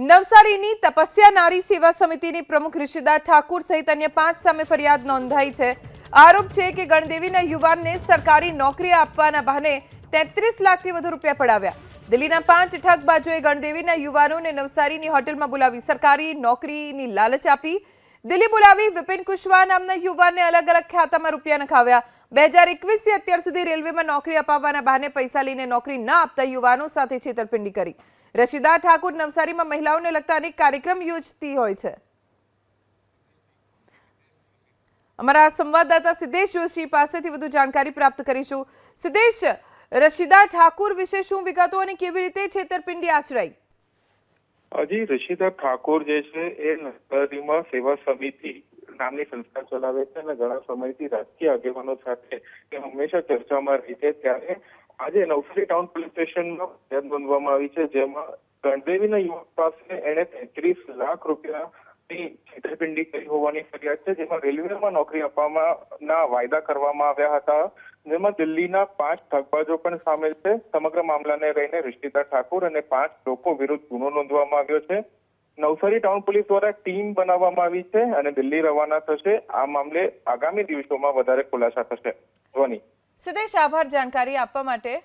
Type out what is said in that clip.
નવસારીની તપસ્યા નારી સેવા સમિતિની પ્રમુખ ઋષિદા ઠાકુર સહિત અન્ય પાંચ સામે ફરિયાદ નોંધાઈ છે. આરોપ છે કે ગણદેવીના યુવાનને સરકારી નોકરી આપવાના બહાને તેત્રીસ લાખથી વધુ રૂપિયા પડાવ્યા. દિલ્હીના પાંચ ઠગબાજોએ ગણદેવીના યુવાનોને નવસારીની હોટલમાં બોલાવી સરકારી નોકરીની લાલચ આપી. દિલ્હી બોલાવી વિપિન કુશવાહ નામના યુવાનને અલગ અલગ ખાતામાં રૂપિયા નખાવ્યા. બે હજાર એકવીસથી અત્યાર સુધી રેલવેમાં નોકરી અપાવવાના બહાને પૈસા લઈને નોકરી ન આપતા યુવાનો સાથે છેતરપિંડી કરી. રશીદા ઠાકુર નવસારીમાં મહિલાઓને લગતા અનેક કાર્યક્રમ યોજતી હોય છે. અમારા સંવાદદાતા સિદ્ધેશ જોશી પાસેથી વધુ જાણકારી પ્રાપ્ત કરીશું. સિદ્ધેશ, રશીદા ઠાકુર વિશે શું વિગતો અને કેવી રીતે છેતરપિંડી આચરાઈ? હજી ઋષિધર ઠાકોર જે છે એ નવસારીમાં સેવા સમિતિ નામની સંસ્થા ચલાવે છે અને ઘણા સમયથી રાજકીય આગેવાનો સાથે એ હંમેશા ચર્ચામાં રહી છે. ત્યારે આજે નવસારી ટાઉન પોલીસ સ્ટેશનમાં ફરિયાદ નોંધવામાં આવી છે, જેમાં ગણદેવીના યુવક પાસે એણે તેત્રીસ લાખ રૂપિયાની છેતરપિંડી કરી હોવાની ફરિયાદ છે, જેમાં રેલવેમાં નોકરી આપવામાં ના વાયદા કરવામાં આવ્યા હતા. જેમાં દિલ્હીના પાંચ ઠગબાજો પણ સામેલ છે. સમગ્ર મામલાને લઈને રિષિતા ઠાકુર અને પાંચ લોકો વિરુદ્ધ ગુનો નોંધવામાં આવ્યો છે. નવસારી ટાઉન પોલીસ દ્વારા ટીમ બનાવવામાં આવી છે અને દિલ્હી રવાના થશે. આ મામલે આગામી દિવસોમાં વધારે ખુલાસા થશે. ધ્વની. સિદ્ધેશ આભાર જાણકારી આપવા માટે.